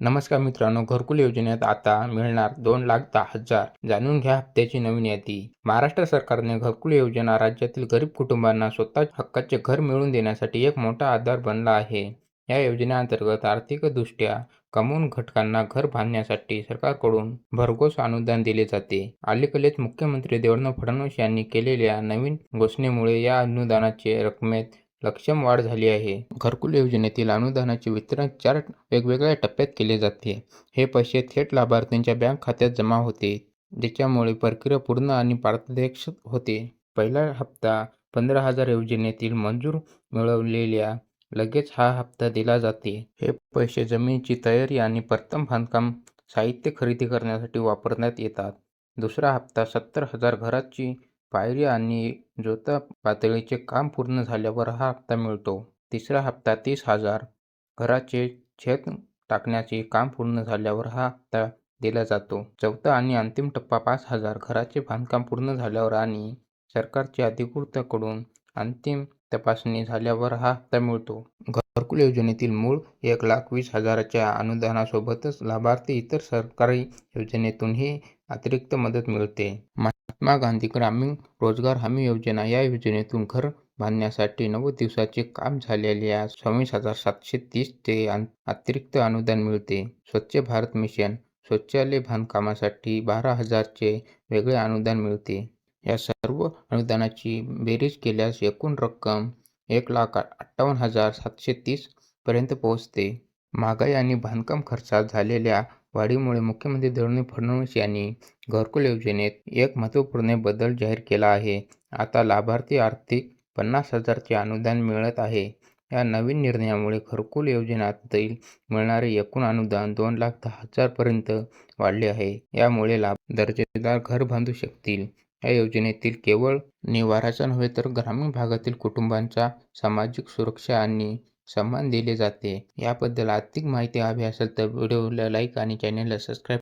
नमस्कार मित्रांनो घरकुल योजनेत आता मिळणार दोन लाख दहा हजार. जाणून घ्या हप्त्याची नवीन यादी. महाराष्ट्र सरकारने घरकुल योजना राज्यातील गरीब कुटुंबांना स्वतः हक्काचे घर मिळवून देण्यासाठी एक मोठा आधार बनला आहे. या योजनेअंतर्गत आर्थिकदृष्ट्या कमवून घटकांना घर बांधण्यासाठी सरकारकडून भरघोस अनुदान दिले जाते. अलीकडेच मुख्यमंत्री देवेंद्र फडणवीस यांनी केलेल्या नवीन घोषणेमुळे या अनुदानाचे रकमेत लक्षम वाढ झाली आहे. घरकुल योजनेतील अनुदानाचे वितरण चार वेगवेगळ्या टप्प्यात केले जाते. हे पैसे थेट लाभार्थींच्या बँक खात्यात जमा होते ज्याच्यामुळे प्रक्रिया पूर्ण आणि पारदर्शक होते. पहिला हप्ता पंधरा हजार योजनेतील मंजूर मिळवलेल्या लगेच हा हप्ता दिला जाते. हे पैसे जमिनीची तयारी आणि प्रथम बांधकाम साहित्य खरेदी करण्यासाठी वापरण्यात येतात. दुसरा हप्ता सत्तर हजार घराची पायरी आणि जोता पातळीचे काम पूर्ण झाल्यावर हा हप्ता मिळतो. तिसरा हप्ता तीस हजार. घराचे छत टाकण्याचे काम पूर्ण झाल्यावर हा हप्ता दिला जातो. चौथा आणि अंतिम टप्पा पाच हजार. घराचे बांधकाम पूर्ण झाल्यावर आणि सरकारच्या अधिकृतकडून अंतिम तपासणी झाल्यावर हा हप्ता मिळतो. घरकुल योजनेतील मूळ एक लाख वीस हजाराच्या अनुदानासोबतच लाभार्थी इतर सरकारी योजनेतूनही अतिरिक्त मदत मिळते. महात्मा गांधी ग्रामीण रोजगार हमी योजना या योजनेतून घर बांधण्यासाठी नव्वद दिवसाचे काम झालेल्या सव्वीस हजार सातशे तीस ते अतिरिक्त अनुदान मिळते. स्वच्छ भारत मिशन शौचालय बांधकामासाठी बारा हजारचे वेगळे अनुदान मिळते. या सर्व अनुदानाची बेरीज केल्यास एकूण रक्कम एक लाख अठ्ठावन्न हजार सातशे तीसपर्यंत पोहोचते. महागाई आणि बांधकाम खर्चात झालेल्या वाढीमुळे मुख्यमंत्री देवेंद्र फडणवीस यांनी घरकुल योजनेत एक महत्त्वपूर्ण बदल जाहीर केला आहे. आता लाभार्थी आर्थिक पन्नास हजारचे अनुदान मिळत आहे. या नवीन निर्णयामुळे घरकुल योजनातील मिळणारे एकूण अनुदान दोन लाख दहा हजारपर्यंत वाढले आहे. यामुळे लाभ दर्जेदार घर बांधू शकतील. या योजनेतील केवळ निवाराचा नव्हे तर ग्रामीण भागातील कुटुंबांचा सामाजिक सुरक्षा आणि सन्मान दिले जाते. याबद्दल अधिक माहिती हवी असेल तर व्हिडिओला लाईक आणि चॅनलला सबस्क्राईब